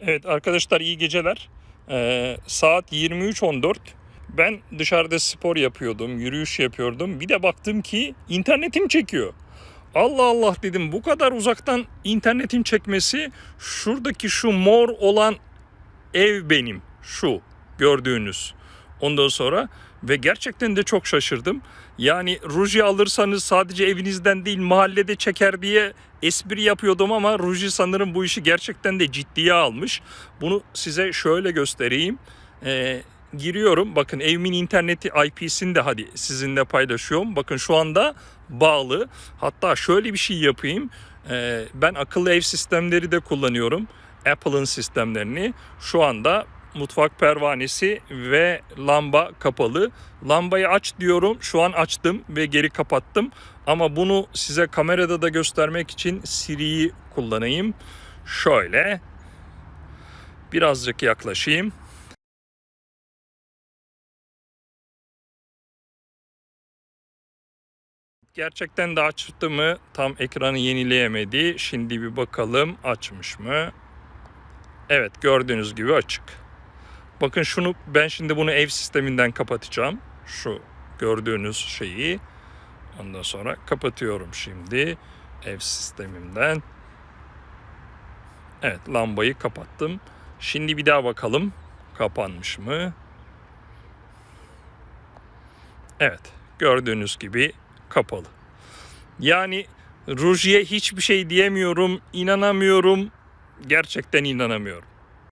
Evet arkadaşlar iyi geceler. Ee, saat 23.14. Ben dışarıda spor yapıyordum, yürüyüş yapıyordum. Bir de baktım ki internetim çekiyor. Allah Allah dedim bu kadar uzaktan internetin çekmesi şuradaki şu mor olan ev benim. Şu gördüğünüz. Ondan sonra ve gerçekten de çok şaşırdım. Yani ruji alırsanız sadece evinizden değil mahallede çeker diye espri yapıyordum ama ruji sanırım bu işi gerçekten de ciddiye almış. Bunu size şöyle göstereyim. Ee, giriyorum. Bakın evimin interneti IP'sini de hadi sizinle paylaşıyorum. Bakın şu anda bağlı. Hatta şöyle bir şey yapayım. Ee, ben akıllı ev sistemleri de kullanıyorum. Apple'ın sistemlerini. Şu anda mutfak pervanesi ve lamba kapalı. Lambayı aç diyorum. Şu an açtım ve geri kapattım. Ama bunu size kamerada da göstermek için Siri'yi kullanayım. Şöyle birazcık yaklaşayım. Gerçekten de açtı mı? Tam ekranı yenileyemedi. Şimdi bir bakalım açmış mı? Evet gördüğünüz gibi açık. Bakın şunu ben şimdi bunu ev sisteminden kapatacağım. Şu gördüğünüz şeyi. Ondan sonra kapatıyorum şimdi ev sistemimden. Evet lambayı kapattım. Şimdi bir daha bakalım kapanmış mı? Evet gördüğünüz gibi kapalı. Yani rujiye hiçbir şey diyemiyorum, inanamıyorum. Gerçekten inanamıyorum.